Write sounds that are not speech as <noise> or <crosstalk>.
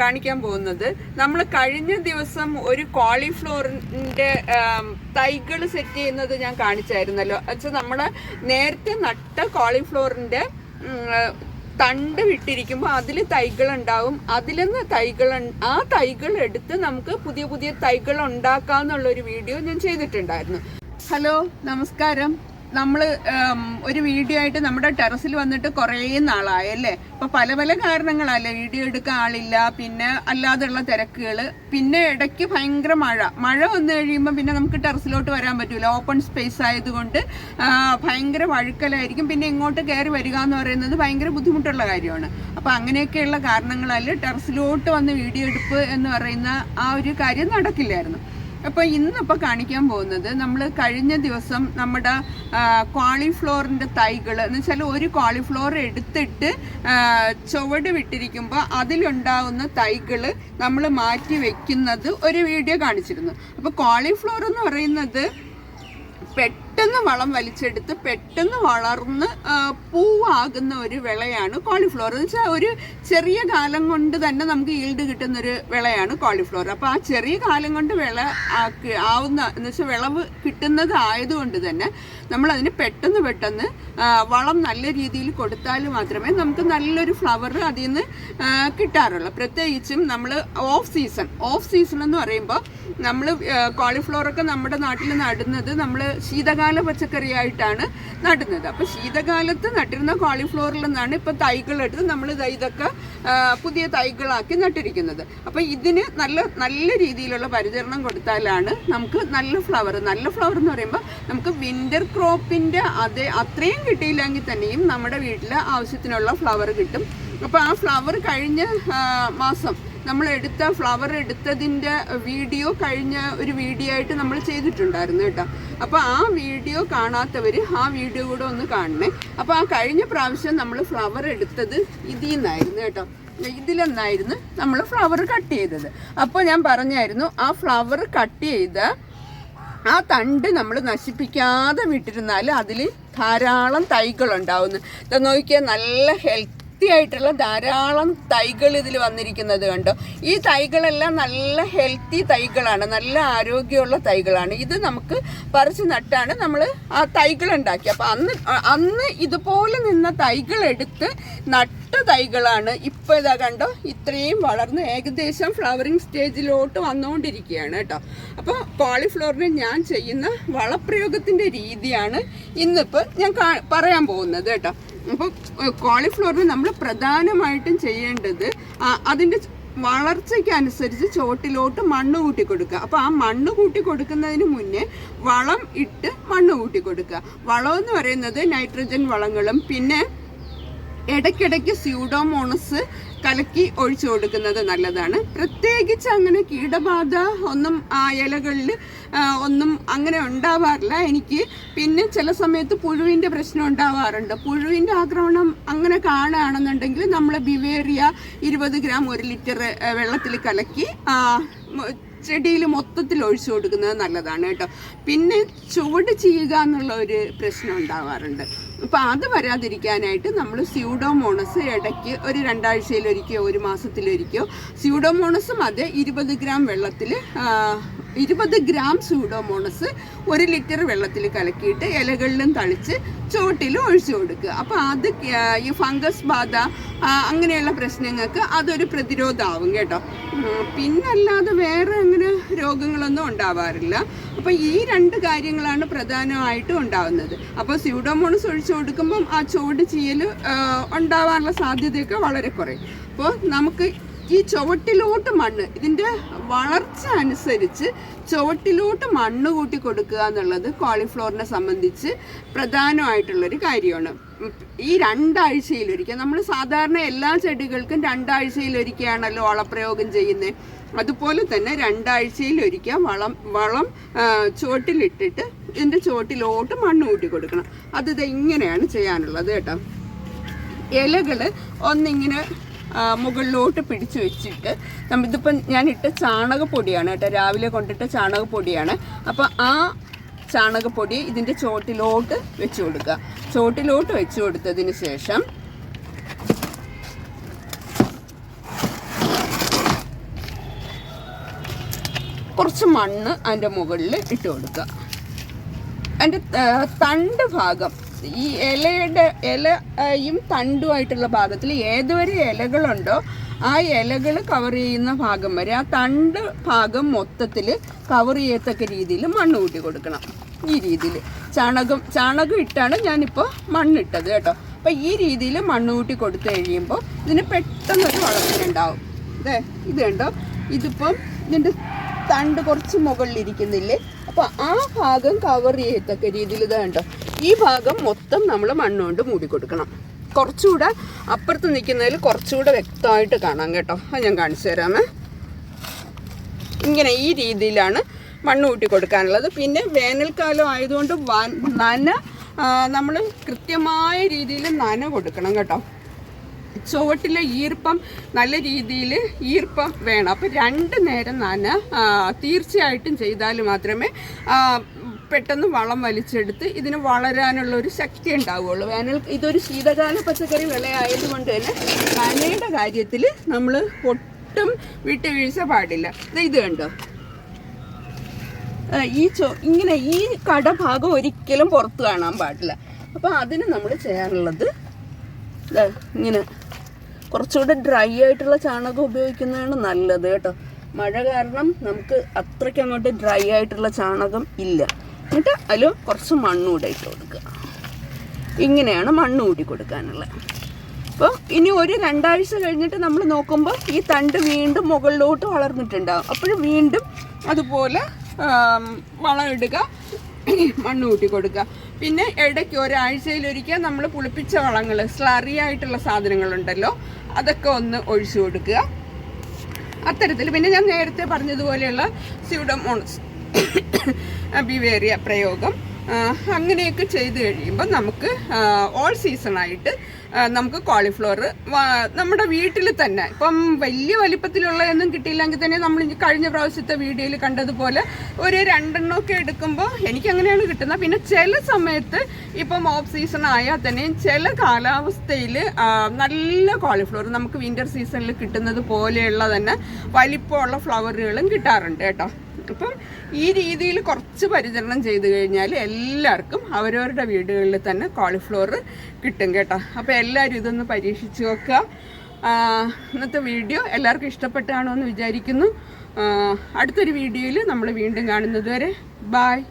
കാണിക്കാൻ പോകുന്നത്. നമ്മൾ കഴിഞ്ഞ ദിവസം ഒരു കോളിഫ്ലോറിന്റെ തൈകൾ സെറ്റ് ചെയ്യുന്നത് ഞാൻ കാണിച്ചായിരുന്നല്ലോ. വെച്ചാൽ നമ്മൾ നേരത്തെ നട്ട കോളിഫ്ലോറിന്റെ തണ്ട് വിട്ടിരിക്കുമ്പോൾ അതിൽ തൈകൾ ഉണ്ടാവും അതിൽ നിന്ന് തൈകൾ ആ തൈകൾ എടുത്ത് നമുക്ക് പുതിയ പുതിയ തൈകൾ ഉണ്ടാക്കാന്നുള്ള ഒരു വീഡിയോ ഞാൻ ചെയ്തിട്ടുണ്ടായിരുന്നു. ഹലോ നമസ്കാരം. നമ്മൾ ഒരു വീഡിയോ ആയിട്ട് നമ്മുടെ ടെറസിൽ വന്നിട്ട് കുറേ നാളായല്ലേ അപ്പൊ പല പല കാരണങ്ങളല്ലേ വീഡിയോ എടുക്കാൻ ആളില്ല പിന്നെ അല്ലാതെയുള്ള തിരക്കുകൾ പിന്നെ ഇടയ്ക്ക് ഭയങ്കര മഴ. മഴ വന്നു കഴിയുമ്പോൾ പിന്നെ നമുക്ക് ടെറസിലോട്ട് വരാൻ പറ്റില്ല ഓപ്പൺ സ്പേസ് ആയതുകൊണ്ട് ഭയങ്കര വഴുക്കലായിരിക്കും. പിന്നെ ഇങ്ങോട്ട് കയറി വരിക എന്ന് പറയുന്നത് ഭയങ്കര ബുദ്ധിമുട്ടുള്ള കാര്യമാണ്. അപ്പൊ അങ്ങനെയൊക്കെയുള്ള കാരണങ്ങളാൽ ടെറസിലോട്ട് വന്ന് വീഡിയോ എടുപ്പ് എന്ന് പറയുന്ന ആ ഒരു കാര്യം നടക്കില്ലായിരുന്നു. അപ്പോൾ ഇന്നിപ്പോൾ കാണിക്കാൻ പോകുന്നത് നമ്മൾ കഴിഞ്ഞ ദിവസം നമ്മുടെ കോളിഫ്ലോറിന്റെ തൈകൾ എന്ന് വെച്ചാൽ ഒരു കോളിഫ്ലോർ എടുത്തിട്ട് ചുവട് വിട്ടിരിക്കുമ്പോൾ അതിലുണ്ടാവുന്ന തൈകൾ നമ്മൾ മാറ്റി വെക്കുന്നത് ഒരു വീഡിയോ കാണിച്ചിരുന്നു. അപ്പോൾ കോളിഫ്ലോർ എന്ന് പറയുന്നത് പെട്ടെന്ന് വളം വലിച്ചെടുത്ത് പെട്ടെന്ന് വളർന്ന് പൂവാകുന്ന ഒരു വിളയാണ് കോളിഫ്ലവർ എന്ന് വെച്ചാൽ ഒരു ചെറിയ കാലം കൊണ്ട് തന്നെ നമുക്ക് ഈൽഡ് കിട്ടുന്ന ഒരു വിളയാണ് കോളിഫ്ലവർ അപ്പോൾ ആ ചെറിയ കാലം കൊണ്ട് വിള ആവുന്ന എന്ന് വെച്ചാൽ വിളവ് കിട്ടുന്നത് ആയതുകൊണ്ട് തന്നെ നമ്മൾ അതിന് പെട്ടെന്ന് പെട്ടെന്ന് വളം നല്ല രീതിയിൽ കൊടുത്താൽ മാത്രമേ നമുക്ക് നല്ലൊരു ഫ്ലവർ അതിൽ നിന്ന് കിട്ടാറുള്ളൂ. പ്രത്യേകിച്ചും നമ്മൾ ഓഫ് സീസൺ ഓഫ് സീസൺ എന്ന് പറയുമ്പോൾ നമ്മൾ കോളിഫ്ലവർ ഒക്കെ നമ്മുടെ നാട്ടിൽ നടുന്നത് നമ്മൾ ശീതകാല പച്ചക്കറിയായിട്ടാണ് നടുന്നത്. അപ്പോൾ ശീതകാലത്ത് നട്ടിരുന്ന കോളിഫ്ലോറിൽ നിന്നാണ് ഇപ്പോൾ തൈകളെടുത്ത് നമ്മൾ ഇതൊക്കെ പുതിയ തൈകളാക്കി നട്ടിരിക്കുന്നത്. അപ്പോൾ ഇതിന് നല്ല നല്ല രീതിയിലുള്ള പരിചരണം കൊടുത്താലാണ് നമുക്ക് നല്ല ഫ്ലവർ നല്ല ഫ്ലവർ എന്ന് പറയുമ്പോൾ നമുക്ക് വിന്റർ ക്രോപ്പിന്റെ അതേ അത്രയും കിട്ടിയില്ലെങ്കിൽ തന്നെയും നമ്മുടെ വീട്ടിൽ ആവശ്യത്തിനുള്ള ഫ്ലവർ കിട്ടും. അപ്പോൾ ആ ഫ്ലവർ കഴിഞ്ഞ മാസം നമ്മൾ എടുത്ത ഫ്ലവർ എടുത്തതിന്റെ വീഡിയോ കഴിഞ്ഞ ഒരു വീഡിയോ ആയിട്ട് നമ്മൾ ചെയ്തിട്ടുണ്ടായിരുന്നു കേട്ടോ. അപ്പോൾ ആ വീഡിയോ കാണാത്തവർ ആ വീഡിയോ കൂടെ ഒന്ന് കാണണേ. അപ്പോൾ ആ കഴിഞ്ഞ പ്രാവശ്യം നമ്മൾ ഫ്ലവർ എടുത്തത് ഇതിൽ നിന്നായിരുന്നു കേട്ടോ ഇതിലെന്നായിരുന്നു നമ്മൾ ഫ്ലവർ കട്ട് ചെയ്തത്. അപ്പോൾ ഞാൻ പറഞ്ഞായിരുന്നു ആ ഫ്ലവർ കട്ട് ചെയ്ത് ആ തണ്ട് നമ്മൾ നശിപ്പിക്കാതെ വിട്ടിരുന്നാൽ അതിൽ ധാരാളം തൈകളുണ്ടാവുന്നു നോക്കിയാൽ നല്ല ഹെൽത്തി ആയിട്ടുള്ള ധാരാളം തൈകൾ ഇതിൽ വന്നിരിക്കുന്നത് കണ്ടോ? ഈ തൈകളെല്ലാം നല്ല ഹെൽത്തി തൈകളാണ് നല്ല ആരോഗ്യമുള്ള തൈകളാണ്. ഇത് നമുക്ക് പറിച്ച് നട്ടാണ് നമ്മൾ ആ തൈകൾ ഉണ്ടാക്കി അപ്പം അന്ന് അന്ന് ഇതുപോലെ നിന്ന തൈകൾ എടുത്ത് നട്ട തൈകളാണ് ഇപ്പോൾ ഇതാ കണ്ടോ? ഇത്രയും വളർന്ന് ഏകദേശം ഫ്ലവറിങ് സ്റ്റേജിലോട്ട് വന്നുകൊണ്ടിരിക്കുകയാണ് കേട്ടോ. അപ്പോൾ കോളിഫ്ലവറിന് ഞാൻ ചെയ്യുന്ന വളപ്രയോഗത്തിന്റെ രീതിയാണ് ഇന്നിപ്പോൾ ഞാൻ പറയാൻ പോകുന്നത് കേട്ടോ. അപ്പോൾ കോളിഫ്ലവറിന് നമ്മൾ പ്രധാനമായിട്ടും ചെയ്യേണ്ടത് അതിന്റെ വളർച്ചയ്ക്ക് അനുസരിച്ച് ചോട്ടിലോട്ട് മണ്ണ് കൂട്ടി കൊടുക്കുക അപ്പോൾ ആ മണ്ണ് കൂട്ടി കൊടുക്കുന്നതിന് മുന്നേ വളം ഇട്ട് മണ്ണ് കൂട്ടി കൊടുക്കുക വളം എന്ന് പറയുന്നത് നൈട്രജൻ വളങ്ങളും പിന്നെ ഇടയ്ക്കിടയ്ക്ക് സ്യൂഡോമോണസ് കലക്കി ഒഴിച്ചു കൊടുക്കുന്നത് നല്ലതാണ്. പ്രത്യേകിച്ച് അങ്ങനെ കീടബാധ ഒന്നും ആ ഇലകളിൽ ഒന്നും അങ്ങനെ ഉണ്ടാവാറില്ല. എനിക്ക് പിന്നെ ചില സമയത്ത് പുഴുവിന്റെ പ്രശ്നം ഉണ്ടാവാറുണ്ട്. പുഴുവിന്റെ ആക്രമണം അങ്ങനെ കാണുകയാണെന്നുണ്ടെങ്കിൽ നമ്മൾ ബിവേറിയ ഇരുപത് ഗ്രാം ഒരു ലിറ്റർ വെള്ളത്തിൽ കലക്കി ചെടിയിൽ മൊത്തത്തിൽ ഒഴിച്ചു കൊടുക്കുന്നത് നല്ലതാണ് കേട്ടോ. പിന്നെ ചുവട് ചെയ്യുക എന്നുള്ള ഒരു പ്രശ്നം ഉണ്ടാവാറുണ്ട്. അപ്പം അത് വരാതിരിക്കാനായിട്ട് നമ്മൾ സ്യൂഡോമോണസ് ഇടയ്ക്ക് ഒരു രണ്ടാഴ്ചയിലൊരിക്കോ ഒരു മാസത്തിലൊരിക്കോ സ്യൂഡോമോണസും അത് ഇരുപത് ഗ്രാം വെള്ളത്തിൽ ഇരുപത് ഗ്രാം സൂഡോമോണസ് ഒരു ലിറ്റർ വെള്ളത്തിൽ കലക്കിയിട്ട് ഇലകളിലും തളിച്ച് ചുവട്ടിലും ഒഴിച്ചു കൊടുക്കുക. അപ്പോൾ അത് ഈ ഫംഗസ് ബാധ അങ്ങനെയുള്ള പ്രശ്നങ്ങൾക്ക് അതൊരു പ്രതിരോധമാവും കേട്ടോ. പിന്നെ പിന്നല്ലാതെ വേറെ അങ്ങനെ രോഗങ്ങളൊന്നും ഉണ്ടാവാറില്ല. അപ്പോൾ ഈ രണ്ട് കാര്യങ്ങളാണ് പ്രധാനമായിട്ടും ഉണ്ടാവുന്നത്. അപ്പോൾ സ്യൂഡോമോണസ് ഒഴിച്ചു കൊടുക്കുമ്പം ആ ചുവട് ചീയൽ ഉണ്ടാവാനുള്ള സാധ്യതയൊക്കെ വളരെ കുറയും. അപ്പോൾ നമുക്ക് ഈ ചുവട്ടിലോട്ട് മണ്ണ് ഇതിന്റെ വളർച്ച അനുസരിച്ച് ചുവട്ടിലോട്ട് മണ്ണ് കൂട്ടി കൊടുക്കുക എന്നുള്ളത് കോളിഫ്ലവറിനെ സംബന്ധിച്ച് പ്രധാനമായിട്ടുള്ളൊരു കാര്യമാണ്. ഈ രണ്ടാഴ്ചയിലൊരിക്കൽ നമ്മൾ സാധാരണ എല്ലാ ചെടികൾക്കും രണ്ടാഴ്ചയിലൊരിക്കലാണല്ലോ വളപ്രയോഗം ചെയ്യുന്നത് അതുപോലെ തന്നെ രണ്ടാഴ്ചയിലൊരിക്കൽ വളം വളം ചുവട്ടിലിട്ടിട്ട് ഇതിന്റെ ചുവട്ടിലോട്ട് മണ്ണ് കൂട്ടി കൊടുക്കണം. അത് ഇതെങ്ങനെയാണ് ചെയ്യാനുള്ളത് കേട്ടോ. ഇലകൾ ഒന്നിങ്ങനെ മുകളിലോട്ട് പിടിച്ചു വെച്ചിട്ട് നമ്മൾ ഇതിപ്പം ഞാൻ ഇട്ട ചാണകപ്പൊടിയാണ് കേട്ടോ. രാവിലെ കൊണ്ടിട്ട ചാണകപ്പൊടിയാണ്. അപ്പോൾ ആ ചാണകപ്പൊടി ഇതിന്റെ ചോട്ടിലോട്ട് വെച്ച് കൊടുക്കുക. ചോട്ടിലോട്ട് വെച്ച് കൊടുത്തതിന് ശേഷം കുറച്ച് മണ്ണ് അതിന്റെ മുകളിൽ ഇട്ട് കൊടുക്കുക. അതിന്റെ തണ്ട് ഭാഗം ഈ ഇലയുടെ ഇലയും തണ്ടുമായിട്ടുള്ള ഭാഗത്തിൽ ഏതുവരെ ഇലകളുണ്ടോ ആ ഇലകൾ കവർ ചെയ്യുന്ന ഭാഗം വരെ ആ തണ്ട് ഭാഗം മൊത്തത്തിൽ കവർ ചെയ്യത്തക്ക രീതിയിൽ മണ്ണ് കൂട്ടി കൊടുക്കണം. ഈ രീതിയിൽ. ചാണകം ചാണകം ഇട്ടാണ് ഞാനിപ്പോൾ മണ്ണിട്ടത് കേട്ടോ. അപ്പം ഈ രീതിയിൽ മണ്ണ് കൂട്ടി കൊടുത്തു കഴിയുമ്പോൾ ഇതിന് പെട്ടെന്നൊരു വളർച്ചയുണ്ടാവും അതെ ഇത് കണ്ടോ? ഇതിപ്പം ഇതിന്റെ തണ്ട് കുറച്ച് മുകളിലിരിക്കുന്നില്ലേ അപ്പോൾ ആ ഭാഗം കവർ ചെയ്യത്തക്ക രീതിയിൽ ഇതാണ്ടോ ഈ ഭാഗം മൊത്തം നമ്മൾ മണ്ണുകൊണ്ട് മൂടി കൊടുക്കണം. കുറച്ചുകൂടെ അപ്പുറത്ത് നിൽക്കുന്നതിൽ കുറച്ചുകൂടെ വ്യക്തമായിട്ട് കാണാം കേട്ടോ. അത് ഞാൻ കാണിച്ചു തരാമേ. ഇങ്ങനെ ഈ രീതിയിലാണ് മണ്ണ് കൂട്ടി കൊടുക്കാനുള്ളത്. പിന്നെ വേനൽക്കാലം ആയതുകൊണ്ട് നന നമ്മൾ കൃത്യമായ രീതിയിൽ നന കൊടുക്കണം കേട്ടോ. ചുവട്ടിലെ ഈർപ്പം നല്ല രീതിയിൽ ഈർപ്പം വേണം. അപ്പോൾ രണ്ട് നേരം നന തീർച്ചയായിട്ടും ചെയ്താൽ മാത്രമേ പെട്ടെന്ന് വളം വലിച്ചെടുത്ത് ഇതിന് വളരാനുള്ള ഒരു ശക്തി ഉണ്ടാവുകയുള്ളൂ. വേനൽ ഇതൊരു ശീതകാല പച്ചക്കറി വിളയായതുകൊണ്ട് തന്നെ നനയുടെ കാര്യത്തിൽ നമ്മൾ ഒട്ടും വിട്ടുവീഴ്ച പാടില്ല. ഇത് കണ്ടോ? ഈ ചോ ഇങ്ങനെ ഈ കടഭാഗം ഒരിക്കലും പുറത്ത് കാണാൻ പാടില്ല. അപ്പോൾ അതിന് നമ്മൾ ചെയ്യാനുള്ളത് ഇങ്ങനെ കുറച്ചുകൂടെ ഡ്രൈ ആയിട്ടുള്ള ചാണകം ഉപയോഗിക്കുന്നതാണ് നല്ലത് കേട്ടോ. മഴ കാരണം നമുക്ക് അത്രയ്ക്ക് അങ്ങോട്ട് ഡ്രൈ ആയിട്ടുള്ള ചാണകം ഇല്ല. എന്നിട്ട് അതിൽ കുറച്ച് മണ്ണൂടെ ഇട്ട് കൊടുക്കുക. ഇങ്ങനെയാണ് മണ്ണ് കൂടി കൊടുക്കാനുള്ളത്. അപ്പോൾ ഇനി ഒരു രണ്ടാഴ്ച കഴിഞ്ഞിട്ട് നമ്മൾ നോക്കുമ്പോൾ ഈ തണ്ട് വീണ്ടും മുകളിലോട്ട് വളർന്നിട്ടുണ്ടാകും അപ്പോഴും വീണ്ടും അതുപോലെ വളം ഇടുക മണ്ണ് കൂട്ടി കൊടുക്കുക. പിന്നെ ഇടയ്ക്ക് ഒരാഴ്ചയിലൊരിക്കൽ നമ്മൾ പുളിപ്പിച്ച വളങ്ങൾ സ്ലറി ആയിട്ടുള്ള സാധനങ്ങളുണ്ടല്ലോ അതൊക്കെ ഒന്ന് ഒഴിച്ചു കൊടുക്കുക. അത്തരത്തിൽ പിന്നെ ഞാൻ നേരത്തെ പറഞ്ഞതുപോലെയുള്ള സ്യൂഡമോണസ് ബിവേറിയ <coughs> പ്രയോഗം. അങ്ങനെയൊക്കെ ചെയ്ത് കഴിയുമ്പോൾ നമുക്ക് ഓൾ സീസണായിട്ട് നമുക്ക് കോളിഫ്ലവർ നമ്മുടെ വീട്ടിൽ തന്നെ ഇപ്പം വലിയ വലിപ്പത്തിലുള്ളതൊന്നും കിട്ടിയില്ലെങ്കിൽ തന്നെ നമ്മൾ കഴിഞ്ഞ പ്രാവശ്യത്തെ വീഡിയോയിൽ കണ്ടതുപോലെ ഒരു രണ്ടെണ്ണമൊക്കെ എടുക്കുമ്പോൾ എനിക്കങ്ങനെയാണ് കിട്ടുന്നത്. പിന്നെ ചില സമയത്ത് ഇപ്പം ഓഫ് സീസൺ ആയാൽ തന്നെയും ചില കാലാവസ്ഥയിൽ നല്ല കോളിഫ്ലവർ നമുക്ക് വിന്റർ സീസണിൽ കിട്ടുന്നത് പോലെയുള്ള തന്നെ വലിപ്പമുള്ള ഫ്ലവറുകളും കിട്ടാറുണ്ട് കേട്ടോ. അപ്പം ഈ രീതിയിൽ കുറച്ച് പരിചരണം ചെയ്ത് കഴിഞ്ഞാൽ എല്ലാവർക്കും അവരവരുടെ വീടുകളിൽ തന്നെ കോളിഫ്ലവർ കിട്ടും കേട്ടോ. അപ്പോൾ എല്ലാവരും ഇതൊന്ന് പരീക്ഷിച്ച് നോക്കുക. ഇന്നത്തെ വീഡിയോ എല്ലാവർക്കും ഇഷ്ടപ്പെട്ടാണോ എന്ന് വിചാരിക്കുന്നു. അടുത്തൊരു വീഡിയോയിൽ നമ്മൾ വീണ്ടും കാണുന്നത് വരെ. ബായ്